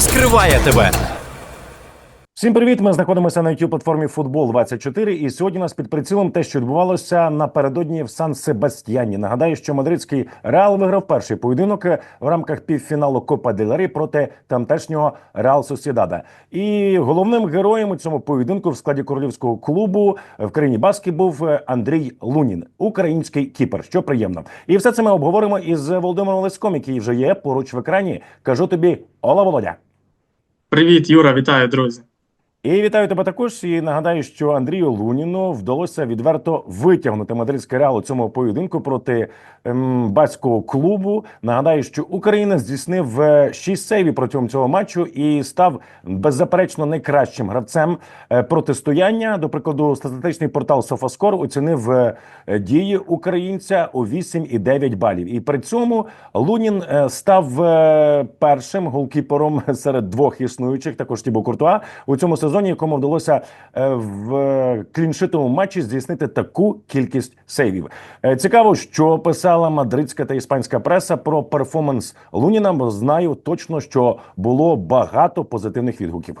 розкриває тебе. Всім привіт! Ми знаходимося на youtube платформі Футбол 24 І сьогодні у нас під прицілом те, що відбувалося напередодні в Сан Себастьяні. Нагадаю, що мадридський Реал виграв перший поєдинок в рамках півфіналу Копа Дель Рей проти тамтешнього Реал Сосідада. І головним героєм у цьому поєдинку в складі королівського клубу в країні Баски був Андрій Лунін, український кіпер. Що приємно, і все це ми обговоримо із Володимиром Леськом, який вже є поруч в екрані. Кажу тобі, Ола Володя. Привіт, Юра, вітаю, друзі. І вітаю тебе також. І нагадаю, що Андрію Луніну вдалося відверто витягнути мадридський реал у цьому поєдинку проти ем, батського клубу. Нагадаю, що Україна здійснив е, шість сейвів протягом цього матчу і став беззаперечно найкращим гравцем е, протистояння. До прикладу, статистичний портал Софаскор оцінив е, дії українця у 8,9 балів. І при цьому Лунін став першим голкіпером серед двох існуючих, також Тібо Куртуа у цьому сезоні, якому вдалося е, в кліншитовому матчі здійснити таку кількість сейвів. Е, Цікаво, що писала мадридська та іспанська преса про перформанс Луніна. Бо знаю точно, що було багато позитивних відгуків.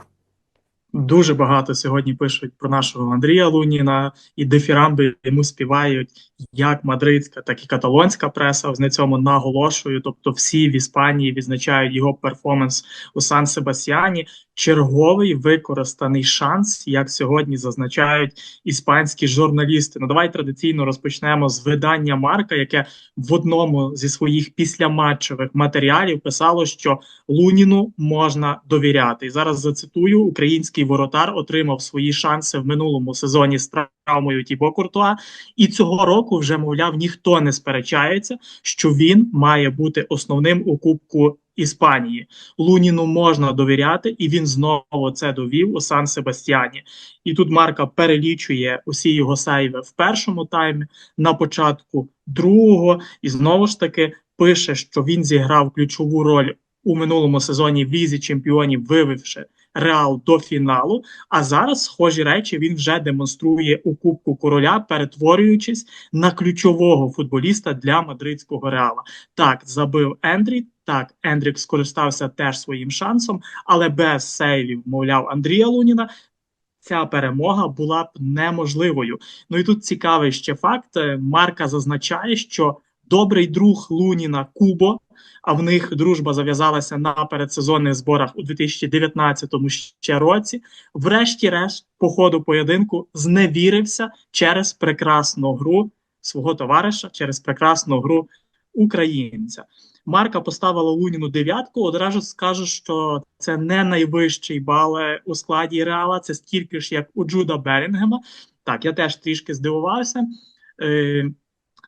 Дуже багато сьогодні пишуть про нашого Андрія Луніна і дифірамби йому співають як мадридська, так і каталонська преса. На цьому наголошую. Тобто, всі в Іспанії відзначають його перформанс у Сан Себастьяні. Черговий використаний шанс, як сьогодні зазначають іспанські журналісти. Ну давай традиційно розпочнемо з видання Марка, яке в одному зі своїх післяматчевих матеріалів писало, що Луніну можна довіряти. І зараз зацитую: український воротар отримав свої шанси в минулому сезоні з травмою Тібо Куртуа, і цього року вже мовляв ніхто не сперечається, що він має бути основним у Кубку. Іспанії Луніну можна довіряти, і він знову це довів у Сан Себастьяні. І тут Марка перелічує усі його сейви в першому таймі, на початку другого, і знову ж таки пише, що він зіграв ключову роль у минулому сезоні в лізі чемпіонів, вивівши Реал до фіналу. А зараз схожі речі він вже демонструє у Кубку Короля, перетворюючись на ключового футболіста для мадридського реала. Так, забив Ендрі. Так, Ендрік скористався теж своїм шансом, але без сейвів, мовляв, Андрія Луніна. Ця перемога була б неможливою. Ну і тут цікавий ще факт. Марка зазначає, що добрий друг Луніна Кубо, а в них дружба зав'язалася на передсезонних зборах у 2019 ще році. Врешті-решт, по ходу поєдинку, зневірився через прекрасну гру свого товариша, через прекрасну гру українця. Марка поставила Луніну дев'ятку. Одразу скажу, що це не найвищий бал у складі Реала. Це стільки ж, як у Джуда Белінгема. Так, я теж трішки здивувався. Е,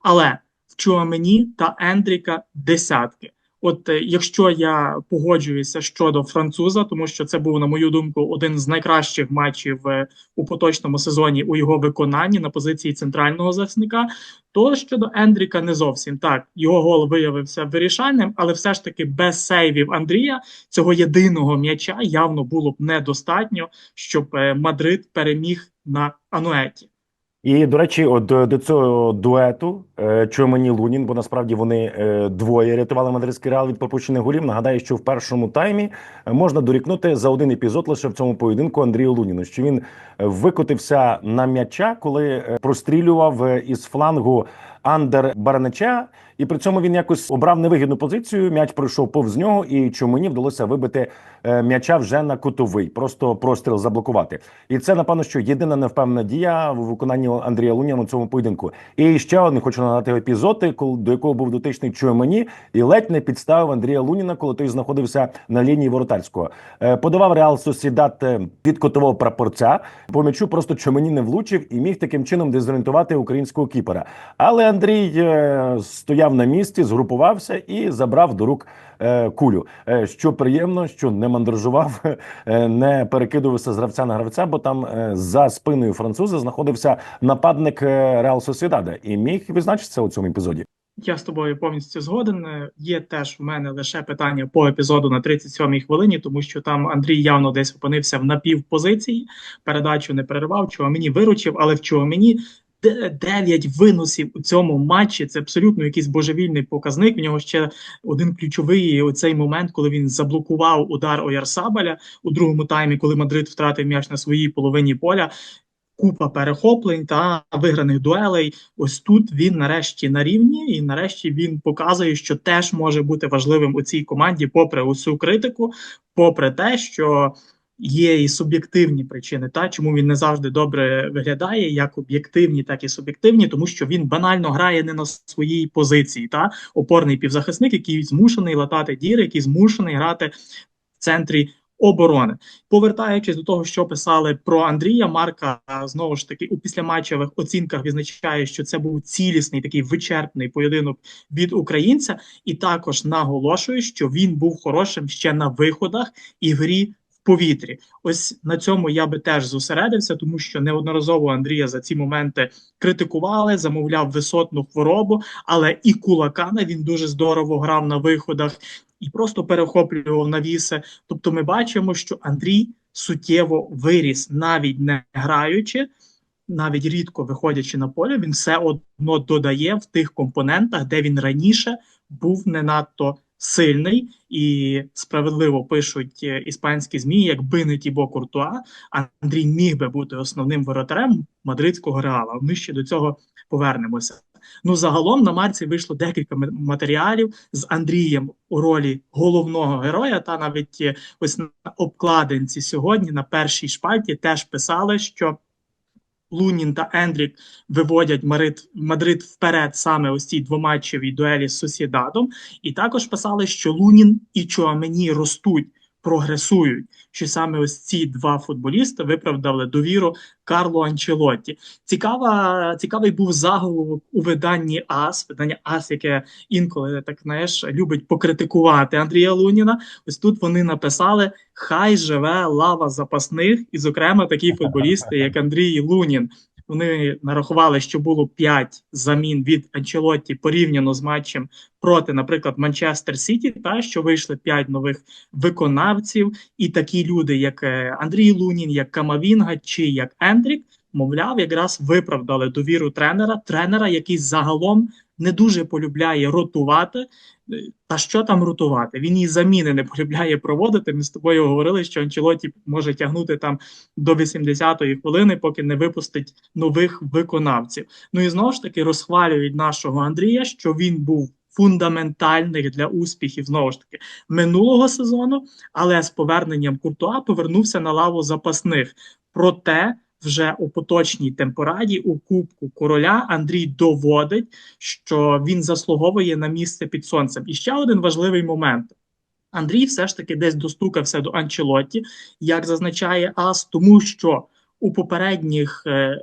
але Чуамені та Ендріка десятки. От е, якщо я погоджуюся щодо француза, тому що це був, на мою думку, один з найкращих матчів е, у поточному сезоні у його виконанні на позиції центрального захисника, то щодо Ендріка не зовсім так. Його гол виявився вирішальним, але все ж таки без сейвів Андрія цього єдиного м'яча явно було б недостатньо, щоб е, Мадрид переміг на Ануеті. І до речі, от до, до цього дуету е, Чуемені Лунін, бо насправді вони е, двоє рятували мадридський реал від пропущених голів. Нагадаю, що в першому таймі е, можна дорікнути за один епізод лише в цьому поєдинку Андрію Луніну, що він е, викотився на м'яча, коли е, прострілював е, із флангу Андер Баранича, і при цьому він якось обрав невигідну позицію. М'яч пройшов повз нього, і Чумені вдалося вибити е, м'яча вже на кутовий, просто простріл заблокувати. І це напевно, що єдина невпевнена дія в виконанні Андрія Луніна у цьому поєдинку. І ще один хочу нагадати епізод, до якого був дотичний Чуемені, і ледь не підставив Андрія Луніна, коли той знаходився на лінії воротарського. Е, подавав Реал Сосідат е, під котового прапорця. По м'ячу просто Чуемені не влучив і міг таким чином дезорієнтувати українського кіпера. Але Андрій е, стояв на місці, згрупувався і забрав до рук е, кулю. Е, що приємно, що не мандражував, е, не перекидувався з гравця на гравця, бо там за спиною француза знаходився нападник Реал Сосідада і міг відзначитися у цьому епізоді. Я з тобою повністю згоден. Є теж в мене лише питання по епізоду на 37-й хвилині, тому що там Андрій явно десь опинився в напівпозиції, передачу не перервав, чого мені виручив, але в чого мені 9 виносів у цьому матчі. Це абсолютно якийсь божевільний показник. В нього ще один ключовий оцей момент, коли він заблокував удар Оярсабаля у другому таймі, коли Мадрид втратив м'яч на своїй половині поля. Купа перехоплень та виграних дуелей. Ось тут він нарешті на рівні, і нарешті він показує, що теж може бути важливим у цій команді, попри усю критику, попри те, що є і суб'єктивні причини, та чому він не завжди добре виглядає, як об'єктивні, так і суб'єктивні, тому що він банально грає не на своїй позиції. Та опорний півзахисник, який змушений латати діри, який змушений грати в центрі. Оборони, повертаючись до того, що писали про Андрія Марка, знову ж таки у післяматчевих оцінках відзначає, що це був цілісний такий вичерпний поєдинок від українця, і також наголошує, що він був хорошим ще на виходах і грі повітрі. Ось на цьому я би теж зосередився, тому що неодноразово Андрія за ці моменти критикували, замовляв висотну хворобу, але і кулаками він дуже здорово грав на виходах і просто перехоплював навіси. Тобто, ми бачимо, що Андрій суттєво виріс, навіть не граючи. Навіть рідко виходячи на поле, він все одно додає в тих компонентах, де він раніше був не надто сильний і справедливо пишуть е, іспанські змі, якби не Тібо Куртуа, Андрій міг би бути основним воротарем мадридського реала. Ми ще до цього повернемося. Ну загалом на марці вийшло декілька матеріалів з Андрієм у ролі головного героя. Та навіть е, ось на обкладинці сьогодні на першій шпальті теж писали, що. Лунін та Ендрік виводять Марид, Мадрид вперед саме ось цій двоматчевій дуелі з Сосідадом. І також писали, що Лунін і Чуамені ростуть, прогресують. Що саме ось ці два футболісти виправдали довіру Карлу Анчелотті. Цікава, цікавий був заголовок у виданні АС, видання АС, яке інколи так знаєш, любить покритикувати Андрія Луніна. Ось тут вони написали: Хай живе лава запасних, і, зокрема, такі футболісти, як Андрій Лунін. Вони нарахували, що було 5 замін від Анчелотті порівняно з матчем проти, наприклад, Манчестер Сіті, та що вийшли 5 нових виконавців, і такі люди, як е, Андрій Лунін, як Камавінга чи як Ендрік, мовляв, якраз виправдали довіру тренера, тренера, який загалом не дуже полюбляє ротувати. Та що там ротувати? Він і заміни не полюбляє проводити. Ми з тобою говорили, що Анчелоті може тягнути там до 80-ї хвилини, поки не випустить нових виконавців. Ну і знову ж таки розхвалюють нашого Андрія, що він був фундаментальний для успіхів знову ж таки минулого сезону, але з поверненням Куртуа повернувся на лаву запасних. Проте вже у поточній темпораді у Кубку Короля Андрій доводить, що він заслуговує на місце під сонцем. І ще один важливий момент. Андрій все ж таки десь достукався до Анчелотті, як зазначає Ас, тому що у попередніх е,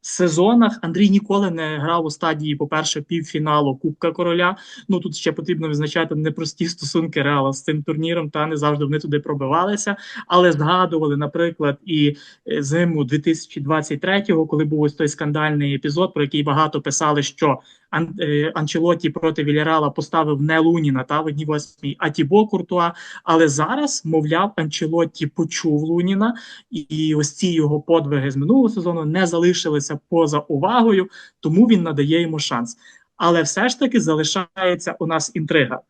сезонах Андрій ніколи не грав у стадії, по-перше, півфіналу Кубка Короля. Ну тут ще потрібно визначати непрості стосунки Реала з цим турніром, та не завжди вони туди пробивалися. Але згадували, наприклад, і е, зиму 2023-го, коли був ось той скандальний епізод, про який багато писали, що Ан е, Анчелоті проти Вільярала поставив не Луніна та в одній восьмій, а Тібо Куртуа. Але зараз, мовляв, Анчелотті почув Луніна, і ось ці його подвиги з минулого сезону не залишилися поза увагою, тому він надає йому шанс. Але все ж таки залишається у нас інтрига.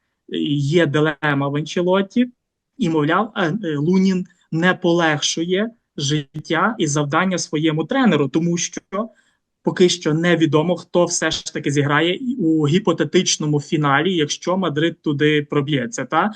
Є дилема в Анчелотті, і, мовляв, е, Лунін не полегшує життя і завдання своєму тренеру, тому що поки що невідомо, хто все ж таки зіграє у гіпотетичному фіналі, якщо Мадрид туди проб'ється. Та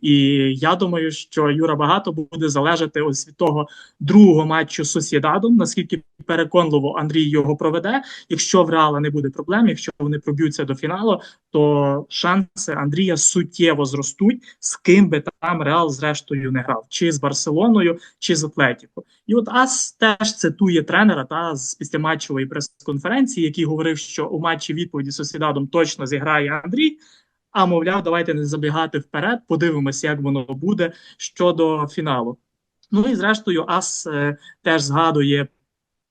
і я думаю, що Юра багато буде залежати ось від того другого матчу з Сосєдадом, наскільки переконливо Андрій його проведе. Якщо в Реала не буде проблем, якщо вони проб'ються до фіналу, то шанси Андрія суттєво зростуть, з ким би там Реал зрештою не грав, чи з Барселоною, чи з Атлетіко. І от Ас теж цитує тренера та з післяматчевої прес-конференції, який говорив, що у матчі відповіді з Сосідадом точно зіграє Андрій. А мовляв, давайте не забігати вперед, подивимося, як воно буде щодо фіналу. Ну і зрештою, Ас е, теж згадує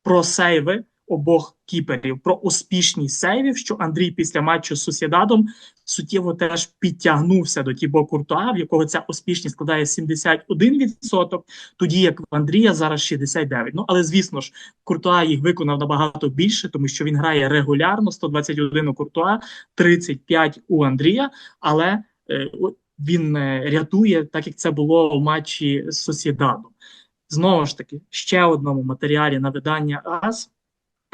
про сейви обох кіперів, про успішність сейвів, що Андрій після матчу з Сусідадом суттєво теж підтягнувся до Тібо Куртуа, в якого ця успішність складає 71%, тоді як в Андрія зараз 69%. Ну але звісно ж, Куртуа їх виконав набагато більше, тому що він грає регулярно 121 у Куртуа, 35 у Андрія. Але е, він е, рятує, так як це було у матчі з Сосідадом. Знову ж таки, ще одному матеріалі на видання АС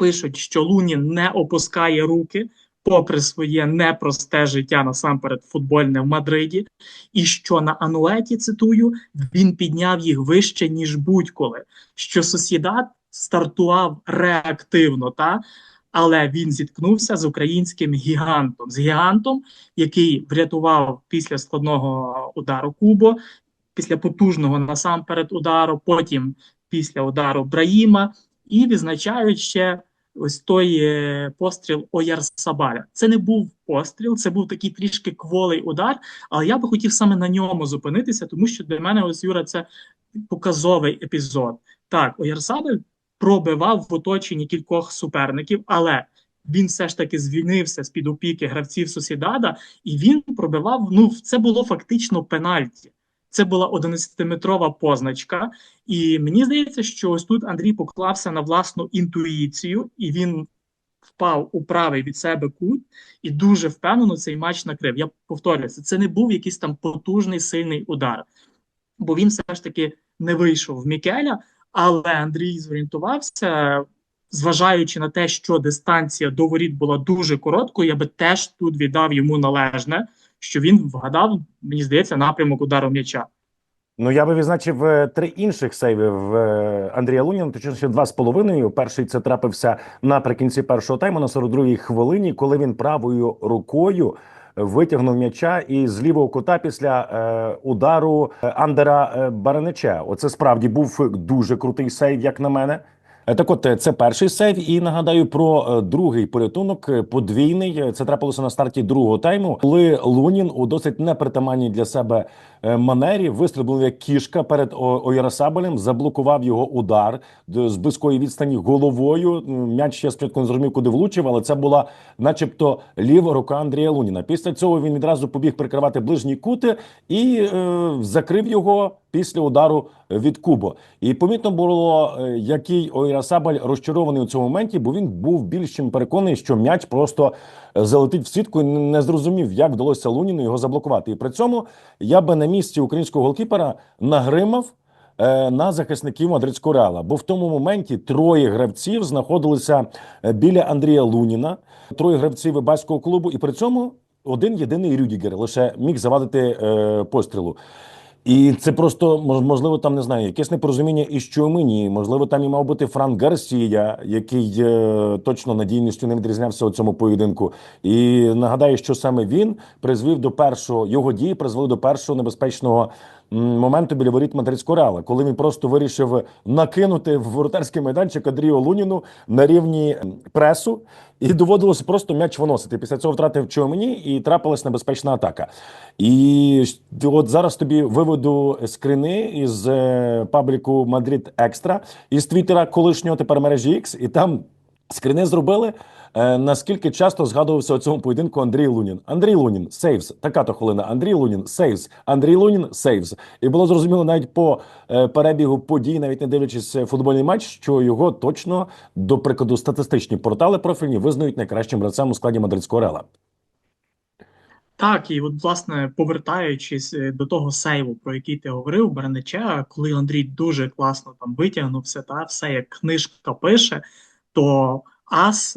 пишуть, що Лунін не опускає руки, попри своє непросте життя насамперед футбольне в Мадриді, і що на ануеті цитую він підняв їх вище ніж будь-коли. Що Сосідат стартував реактивно, та? Але він зіткнувся з українським гігантом, з гігантом, який врятував після складного удару Кубо, після потужного насамперед удару, потім після удару Браїма, і відзначають ще ось той е, постріл Оярсабаля. Це не був постріл, це був такий трішки кволий удар. Але я би хотів саме на ньому зупинитися, тому що для мене ось Юра це показовий епізод. Так, Оярсабель пробивав в оточенні кількох суперників, але він все ж таки звільнився з під опіки гравців Сосідада, і він пробивав. Ну, це було фактично пенальті. Це була 11-метрова позначка, і мені здається, що ось тут Андрій поклався на власну інтуїцію, і він впав у правий від себе кут і дуже впевнено цей матч накрив. Я повторююся, це не був якийсь там потужний сильний удар, бо він все ж таки не вийшов в Мікеля. Але Андрій зорієнтувався, зважаючи на те, що дистанція до воріт була дуже короткою, я би теж тут віддав йому належне, що він вгадав, мені здається, напрямок удару м'яча. Ну, я би відзначив е, три інших сейвів е, Андрія Луніна, точніше два з половиною. Перший це трапився наприкінці першого тайму на 42-й хвилині, коли він правою рукою витягнув м'яча і з лівого кута після е, удару е, Андера Баранича. Оце справді був дуже крутий сейв, як на мене. Е, Так, от е, це перший сейв, і нагадаю про е, другий порятунок подвійний. Це трапилося на старті другого тайму, коли Лунін у досить непритаманній для себе манері вистрибнув як кішка перед Оярасабелем, заблокував його удар з близької відстані головою. М'яч я спочатку не зрозумів, куди влучив, але це була, начебто, ліва рука Андрія Луніна. Після цього він відразу побіг прикривати ближні кути і е, закрив його після удару від Кубо. І помітно було, е, який Ойрасабаль розчарований у цьому моменті, бо він був більш чим переконаний, що м'яч просто е, залетить в сітку і не зрозумів, як вдалося Луніну його заблокувати. І при цьому я би на місці українського голкіпера нагримав. е, На захисників мадридського реала, бо в тому моменті троє гравців знаходилися е, біля Андрія Луніна, троє гравців Ібаського клубу, і при цьому один єдиний Рюдігер лише міг завадити е, пострілу. І це просто мож- можливо там не знаю, якесь непорозуміння і що мені Можливо, там і мав бути Франк Гарсія, який е, точно надійністю не відрізнявся у цьому поєдинку. І нагадаю, що саме він призвів до першого його дії, призвели до першого небезпечного моменту біля воріт мадридського реала, коли він просто вирішив накинути в воротарський майданчик Андрію Луніну на рівні пресу, і доводилося просто м'яч виносити. Після цього втратив Чуомені і трапилась небезпечна атака. І от зараз тобі виведу скрини із е, пабліку Мадрид Екстра із Твіттера колишнього тепер мережі X, і там скрини зробили. Е, Наскільки часто згадувався у цьому поєдинку Андрій Лунін? Андрій Лунін сейвс. Така то хвилина. Андрій Лунін сейвс. Андрій Лунін сейвс. І було зрозуміло навіть по е, перебігу подій, навіть не дивлячись е, футбольний матч, що його точно до прикладу статистичні портали профільні визнають найкращим гравцем у складі мадридського реала. Так, і от, власне, повертаючись до того сейву, про який ти говорив, Бернича, коли Андрій дуже класно там витягнувся, та все як книжка пише, то Ас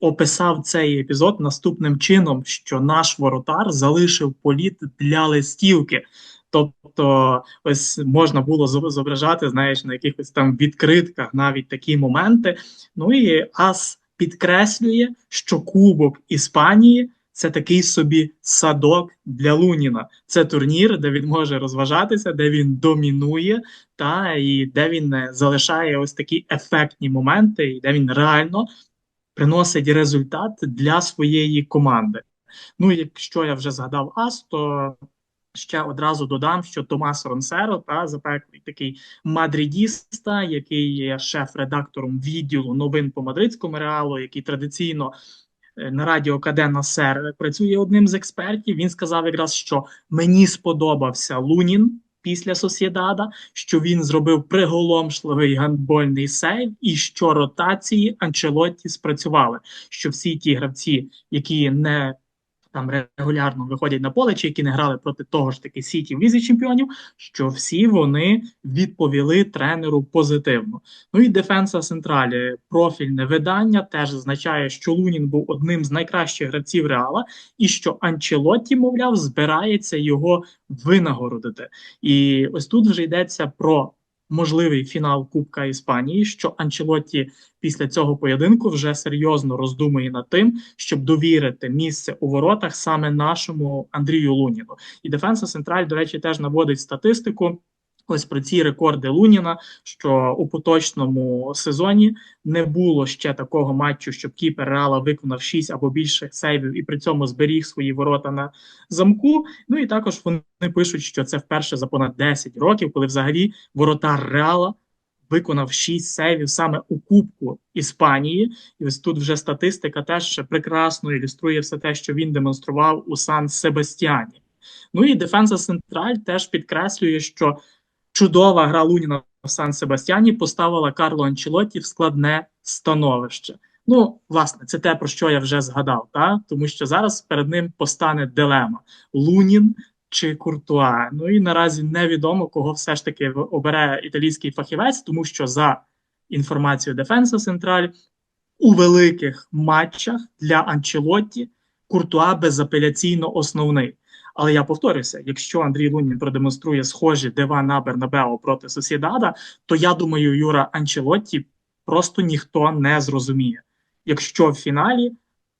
описав цей епізод наступним чином, що наш воротар залишив політ для листівки. Тобто, ось можна було зображати, знаєш, на якихось там відкритках навіть такі моменти. Ну і Ас підкреслює, що Кубок Іспанії це такий собі садок для Луніна. Це турнір, де він може розважатися, де він домінує, та і де він е, залишає ось такі ефектні моменти, і де він реально приносить результат для своєї команди. Ну, якщо я вже згадав Ас, то Ще одразу додам, що Томас Ронсеро, та запеклий такий мадридіста, який є шеф-редактором відділу новин по мадридському реалу, який традиційно е, на радіо Кадена Сер працює одним з експертів. Він сказав якраз, що мені сподобався Лунін після Сосєдада, що він зробив приголомшливий гандбольний сейв, і що ротації Анчелотті спрацювали. Що всі ті гравці, які не там регулярно виходять на поле, чи які не грали проти того ж таки Сіті в лізі чемпіонів, що всі вони відповіли тренеру позитивно. Ну і Дефенса Централі, профільне видання, теж зазначає, що Лунін був одним з найкращих гравців Реала, і що Анчелотті, мовляв, збирається його винагородити. І ось тут вже йдеться про можливий фінал Кубка Іспанії, що Анчелотті після цього поєдинку вже серйозно роздумує над тим, щоб довірити місце у воротах саме нашому Андрію Луніну. І Дефенса Централь, до речі, теж наводить статистику. Ось про ці рекорди Луніна, що у поточному сезоні не було ще такого матчу, щоб кіпер Реала виконав 6 або більше сейвів і при цьому зберіг свої ворота на замку. Ну і також вони пишуть, що це вперше за понад 10 років, коли взагалі воротар Реала виконав 6 сейвів саме у Кубку Іспанії. І ось тут вже статистика теж прекрасно ілюструє все те, що він демонстрував у Сан Себастьяні. Ну і Дефенса Централь теж підкреслює, що чудова гра Луніна в Сан Себастьяні поставила Карло Анчелотті в складне становище. Ну, власне, це те, про що я вже згадав, та? тому що зараз перед ним постане дилема: Лунін чи Куртуа. Ну і наразі невідомо, кого все ж таки обере італійський фахівець, тому що за інформацією Дефенса Централь у великих матчах для Анчелотті Куртуа безапеляційно основний. Але я повторюся: якщо Андрій Лунін продемонструє схожі дива на Бернабео проти Сосідада, то я думаю, Юра Анчелотті просто ніхто не зрозуміє, якщо в фіналі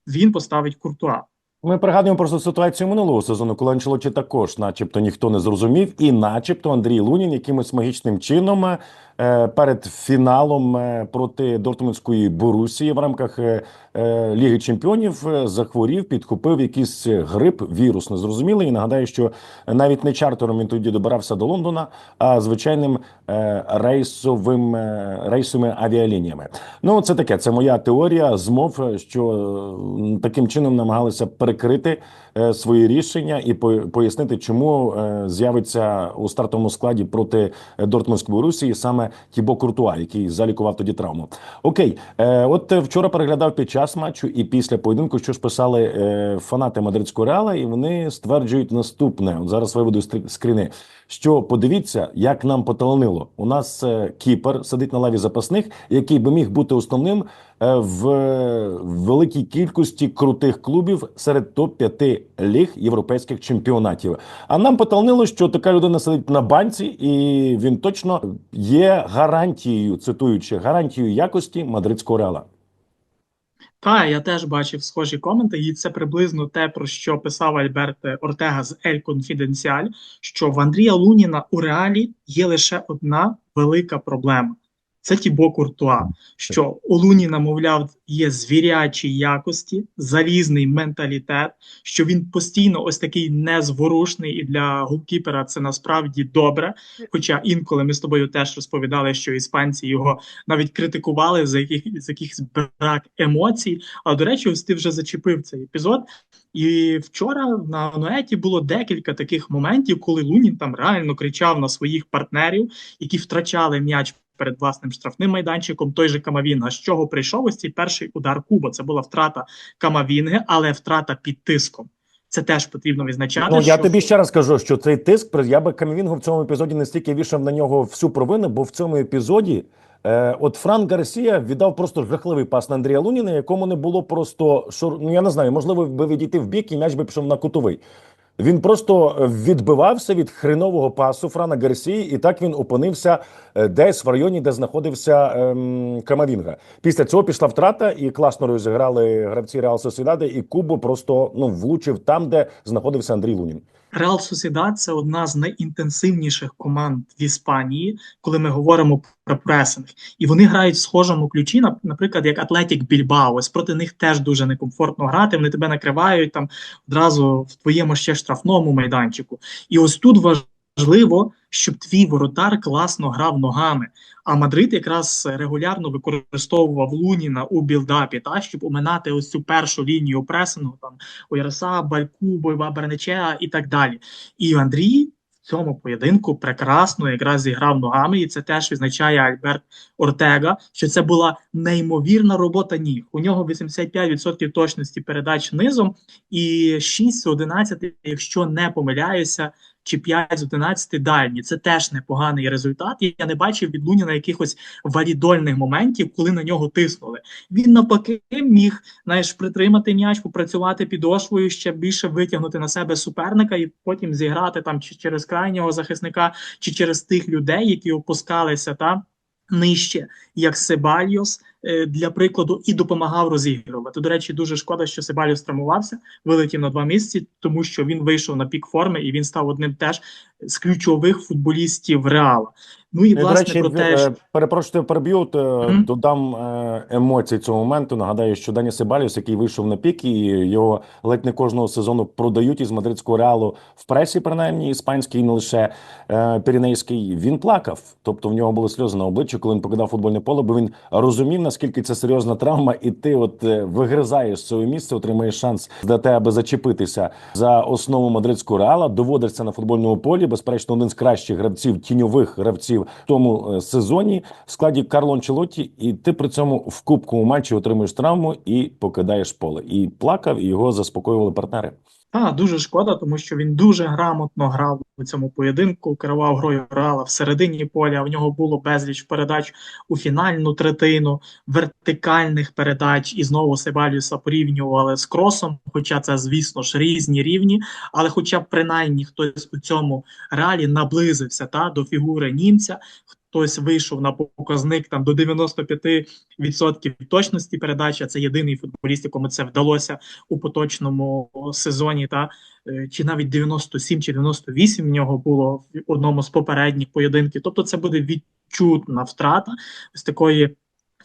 він поставить Куртуа. Ми пригадуємо просто ситуацію минулого сезону, коли Анчелоті також, начебто, ніхто не зрозумів, і начебто Андрій Лунін якимось магічним чином е, перед фіналом е, проти Дортмундської Борусії в рамках е, е, Ліги Чемпіонів е, захворів, підхопив якийсь грип, вірус незрозумілий. І нагадаю, що навіть не чартером він тоді добирався до Лондона, а звичайним е, рейсовим е, рейсовими авіалініями. Ну, це таке. Це моя теорія змов, що е, таким чином намагалися перекрити е, свої рішення і по- пояснити, чому е, з'явиться у стартовому складі проти е, Дортмундської Борусії саме Тібо Куртуа, який залікував тоді травму. Окей, е, от е, вчора переглядав під час матчу і після поєдинку, що ж писали е, фанати мадридського реала, і вони стверджують наступне. От зараз виведу скріни. Що подивіться, як нам поталанило. У нас е, кіпер сидить на лаві запасних, який би міг бути основним е, в великій кількості крутих клубів серед топ-5 ліг європейських чемпіонатів. А нам поталнило, що така людина сидить на банці, і він точно є гарантією, цитуючи гарантією якості мадридського реала. Та я теж бачив схожі коменти, і це приблизно те, про що писав Альберт Ортега з Ель Конфіденціаль, що в Андрія Луніна у реалі є лише одна велика проблема. Це Тібо Куртуа, що у Луніна, мовляв, є звірячі якості, залізний менталітет, що він постійно ось такий незворушний, і для голкіпера це насправді добре. Хоча інколи ми з тобою теж розповідали, що іспанці його навіть критикували за яких за якихось брак емоцій. А до речі, ось ти вже зачепив цей епізод. І вчора на Ноеті було декілька таких моментів, коли Лунін там реально кричав на своїх партнерів, які втрачали м'яч перед власним штрафним майданчиком. Той же Камавінга. З чого прийшов ось цей перший удар Куба? Це була втрата Камавінги, але втрата під тиском. Це теж потрібно відзначати. Ну я що- тобі ще раз кажу, що цей тиск я би Камівінгу в цьому епізоді не стільки вішав на нього всю провину, бо в цьому епізоді. Е, от Франк Гарсія віддав просто жахливий пас на Андрія Луніна, якому не було просто шур... ну я не знаю, можливо, би відійти в бік і м'яч би пішов на кутовий. Він просто відбивався від хренового пасу Франа Гарсії, і так він опинився е, десь в районі, де знаходився ем, Камавінга. Після цього пішла втрата, і класно розіграли гравці Реал Сосідади, і Кубо просто ну влучив там, де знаходився Андрій Лунін. Реал Сосідад це одна з найінтенсивніших команд в Іспанії, коли ми говоримо про пресинг. І вони грають в схожому ключі, нап- наприклад, як Атлетік Більбао. Ось проти них теж дуже некомфортно грати. Вони тебе накривають там одразу в твоєму ще штрафному майданчику. І ось тут важливо, щоб твій воротар класно грав ногами. А Мадрид якраз регулярно використовував Луніна у білдапі, та щоб оминати ось цю першу лінію пресингу, там Ойраса, Бальку, Бойба Бернечеа і так далі. І Андрій в цьому поєдинку прекрасно якраз зіграв ногами, і це теж відзначає Альберт Ортега, що це була неймовірна робота ніг. У нього 85% точності передач низом і 6 з 11, якщо не помиляюся, чи 5 з 11 дальні. Це теж непоганий результат. Я не бачив від Луніна якихось валідольних моментів, коли на нього тиснули. Він навпаки міг знаєш, притримати м'яч, попрацювати підошвою, ще більше витягнути на себе суперника і потім зіграти там чи через крайнього захисника, чи через тих людей, які опускалися та нижче, як Себальйос, для прикладу, і допомагав розігрувати. До речі, дуже шкода, що Себальйос травмувався, вилетів на два місяці, тому що він вийшов на пік форми і він став одним теж з ключових футболістів Реала. Ну і І, До власне речі, про те, що е, перепрошую, переб'ю, е, Мгм. додам е, емоцій цього моменту. Нагадаю, що Дані Себаліус, який вийшов на пік, і його ледь не кожного сезону продають із мадридського реалу в пресі, принаймні іспанській, не лише е, піренейський. Він плакав. Тобто в нього були сльози на обличчі, коли він покидав футбольне поле, бо він розумів, наскільки це серйозна травма, і ти от е, вигризаєш своє місце, отримаєш шанс для тебе аби зачепитися за основу мадридського реала. Доводишся на футбольному полі. Безперечно, один з кращих гравців, тіньових гравців в тому е, сезоні в складі Карло Анчелотті, і ти при цьому в кубковому матчі отримуєш травму і покидаєш поле. І плакав, і його заспокоювали партнери. Та, дуже шкода, тому що він дуже грамотно грав у цьому поєдинку, керував грою Реала всередині поля. У нього було безліч передач у фінальну третину, вертикальних передач, і знову Себаліуса порівнювали з кросом. Хоча це, звісно ж, різні рівні, але хоча б принаймні хтось у цьому реалі наблизився та до фігури німця. Хтось вийшов на показник там до 95% точності передачі. Це єдиний футболіст, якому це вдалося у поточному сезоні, та е, чи навіть 97 чи 98 в нього було в одному з попередніх поєдинків. Тобто, це буде відчутна втрата з такої.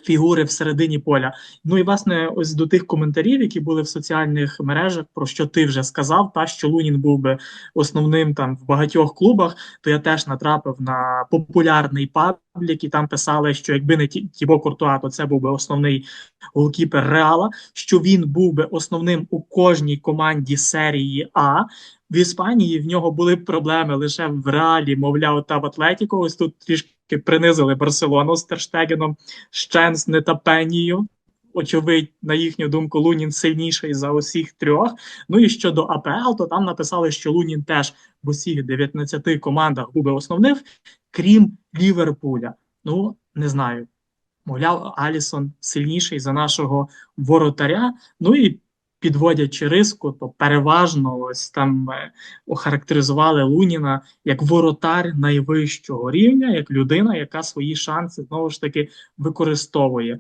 Фігури всередині поля. Ну і власне, ось до тих коментарів, які були в соціальних мережах, про що ти вже сказав, та що Лунін був би основним там в багатьох клубах, то я теж натрапив на популярний паблік, і там писали, що якби не Ті- Тібо Куртуа, то це був би основний голкіпер Реала, що він був би основним у кожній команді серії А. В Іспанії в нього були проблеми лише в Реалі, мовляв, та в Атлетіко. Ось тут трішки принизили Барселону з Терштегеном, Щенсне та Пенію. Очевидь, на їхню думку, Лунін сильніший за усіх трьох. Ну і щодо АПЛ, то там написали, що Лунін теж в усіх 19 командах був би основним, крім Ліверпуля. Ну, не знаю. Мовляв, Алісон сильніший за нашого воротаря. Ну і підводячи риску, то переважно ось там е, охарактеризували Луніна як воротар найвищого рівня, як людина, яка свої шанси знову ж таки використовує.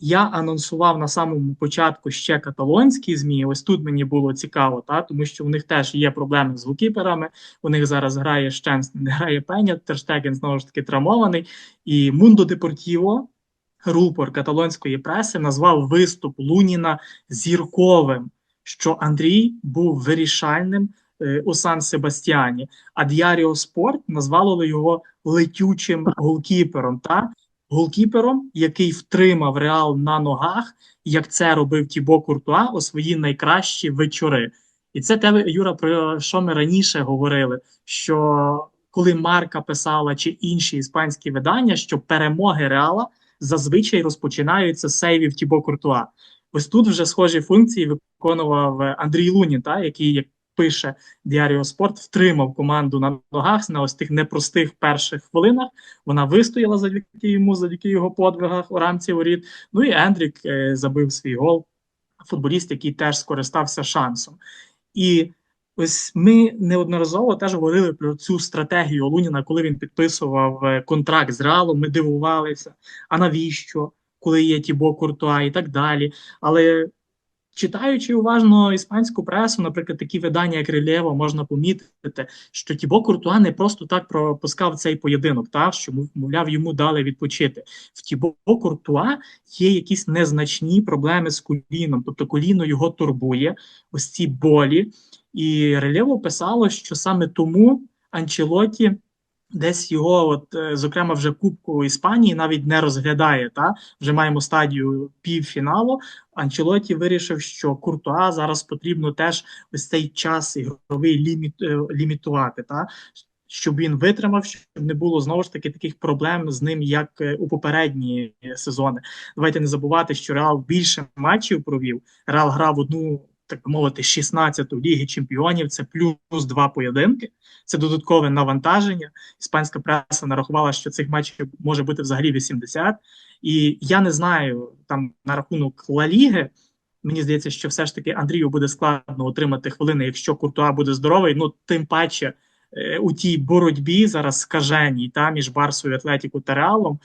Я анонсував на самому початку ще каталонські змі. Ось тут мені було цікаво, та тому що в них теж є проблеми з гукіперами. У них зараз грає Щенс, не грає Пеня, Терштеген знову ж таки травмований. І Мундо Депортіво, рупор каталонської преси, назвав виступ Луніна зірковим, що Андрій був вирішальним е, у Сан Себастьяні. А Діаріо Спорт назвало його летючим голкіпером. Та голкіпером, який втримав реал на ногах, як це робив Тібо Куртуа у свої найкращі вечори. І це те, Юра, про що ми раніше говорили: що коли Марка писала чи інші іспанські видання, що перемоги реала зазвичай розпочинаються з сейвів Тібо Куртуа. Ось тут вже схожі функції виконував Андрій Лунін, та, який, як пише Діаріо Спорт, втримав команду на ногах на ось тих непростих перших хвилинах. Вона вистояла завдяки йому, завдяки його подвигах у рамці воріт. Ну і Ендрік е, забив свій гол. Футболіст, який теж скористався шансом. І ось ми неодноразово теж говорили про цю стратегію Луніна, коли він підписував е, контракт з Реалом. Ми дивувалися. А навіщо? Коли є Тібо Куртуа і так далі. Але читаючи уважно іспанську пресу, наприклад, такі видання, як Релєво, можна помітити, що Тібо Куртуа не просто так пропускав цей поєдинок, та що мовляв йому дали відпочити. В Тібо Куртуа є якісь незначні проблеми з коліном, тобто коліно його турбує, ось ці болі. І Релєво писало, що саме тому Анчелоті десь його, от, е, зокрема, вже Кубку Іспанії навіть не розглядає. Та вже маємо стадію півфіналу. Анчелоті вирішив, що Куртуа зараз потрібно теж ось цей час ігровий ліміт, е, лімітувати. Та щоб він витримав, щоб не було знову ж таки таких проблем з ним, як е, у попередні сезони. Давайте не забувати, що Реал більше матчів провів. Реал грав одну. Так мовити, 16-ту Ліги Чемпіонів це плюс два поєдинки, це додаткове навантаження. Іспанська преса нарахувала, що цих матчів може бути взагалі 80. І я не знаю там на рахунок Ла Ліги. Мені здається, що все ж таки Андрію буде складно отримати хвилини, якщо Куртуа буде здоровий. Ну тим паче е, у тій боротьбі зараз скаженій та між Барсою, Атлетіку та Реалом.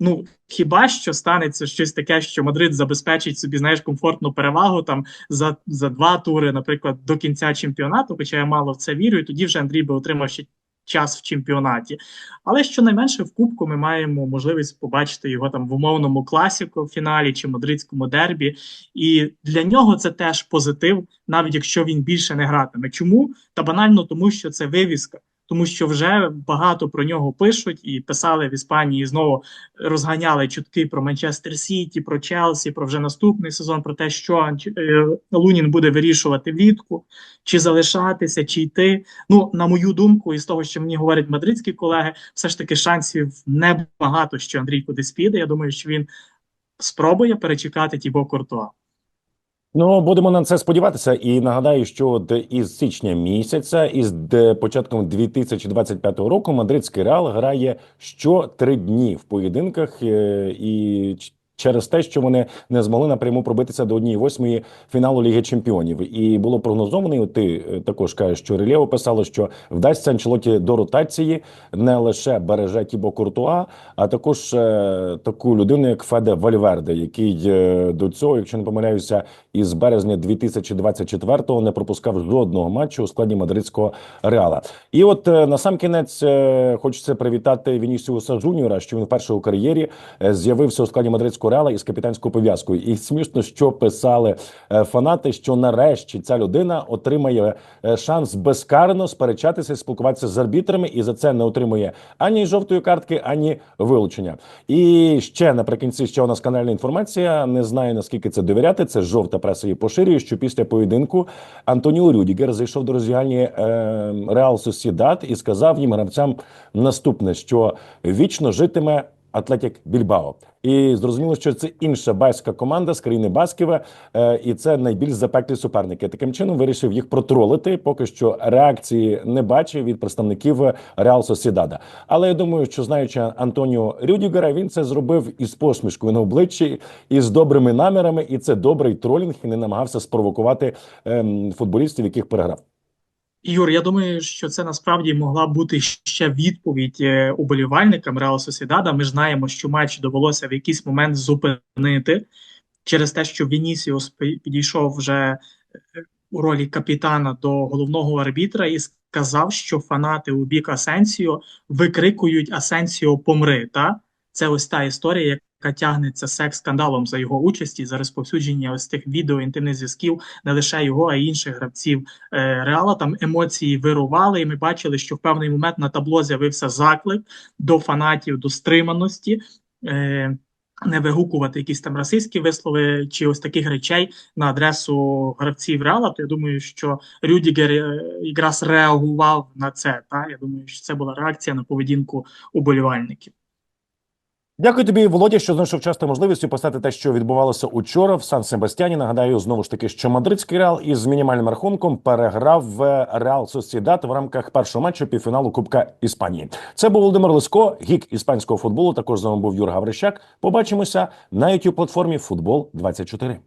Ну хіба що станеться щось таке, що Мадрид забезпечить собі, знаєш, комфортну перевагу там за за два тури, наприклад, до кінця чемпіонату, хоча я мало в це вірю, і тоді вже Андрій би отримав ще час в чемпіонаті. Але щонайменше в Кубку ми маємо можливість побачити його там в умовному класіку в фіналі чи мадридському дербі. І для нього це теж позитив, навіть якщо він більше не гратиме. Чому? Та банально тому, що це вивіска. Тому що вже багато про нього пишуть і писали в Іспанії і знову розганяли чутки про Манчестер Сіті, про Челсі, про вже наступний сезон, про те, що е, Лунін буде вирішувати влітку, чи залишатися, чи йти. Ну, на мою думку, і з того, що мені говорять мадридські колеги, все ж таки шансів небагато, що Андрій кудись піде. Я думаю, що він спробує перечекати Тібо Куртуа. Ну, будемо на це сподіватися. І нагадаю, що із січня місяця, із де- початком 2025 року, мадридський реал грає що три дні в поєдинках е, і. Через те, що вони не змогли напряму пробитися до однієї восьмої фіналу Ліги Чемпіонів, і було прогнозовано. і Ти е, також кажеш, що Релєво писало, що вдасться Анчелоті до ротації не лише береже Тібо Куртуа, а також е, таку людину, як Феде Вальверде, який е, до цього, якщо не помиляюся, із березня 2024-го не пропускав жодного матчу у складі мадридського реала. І от е, на сам кінець е, хочеться привітати Вінісіуса Жуніора, що він вперше у кар'єрі е, з'явився у складі мадридського реала із капітанською пов'язкою. І смішно, що писали фанати, що нарешті ця людина отримає шанс безкарно сперечатися, і спілкуватися з арбітрами, і за це не отримує ані жовтої картки, ані вилучення. І ще наприкінці ще у нас канальна інформація. Не знаю наскільки це довіряти. Це жовта преса її поширює. Що після поєдинку Антоніо Рюдігер зайшов до роздягальні е, Реал Сосідат і сказав їм гравцям наступне: що вічно житиме. Атлетік Більбао, і зрозуміло, що це інша баська команда з країни Басківе, е, і це найбільш запеклі суперники. Таким чином вирішив їх протролити. Поки що реакції не бачив від представників Реал Сосідада. Але я думаю, що знаючи Антоніо Рюдігера, він це зробив із посмішкою на обличчі і з добрими намірами. І це добрий тролінг, і не намагався спровокувати ем, футболістів, яких переграв. Юр, я думаю, що це насправді могла бути ще відповідь е, уболівальникам Реал Сосідада. Ми ж знаємо, що матч довелося в якийсь момент зупинити через те, що Вінісіус підійшов вже е, у ролі капітана до головного арбітра і сказав, що фанати у бік Асенсіо викрикують Асенсіо помри. Та це ось та історія, яка тягнеться секс-скандалом за його участі, за розповсюдження ось тих відео інтимних зв'язків, не лише його, а й інших гравців е, Реала. Там емоції вирували, і ми бачили, що в певний момент на табло з'явився заклик до фанатів, до стриманості. Е, не вигукувати якісь там расистські вислови чи ось таких речей на адресу гравців Реала, то я думаю, що Рюдігер е, якраз реагував на це. Та я думаю, що це була реакція на поведінку уболівальників. Дякую тобі, Володя, що знайшов час та можливість описати те, що відбувалося учора в Сан Себастьяні. Нагадаю, знову ж таки, що мадридський реал із мінімальним рахунком переграв в Реал Сосідат в рамках першого матчу півфіналу Кубка Іспанії. Це був Володимир Лиско, гік іспанського футболу. Також з вами був Юр Гаврищак. Побачимося на youtube платформі Футбол 24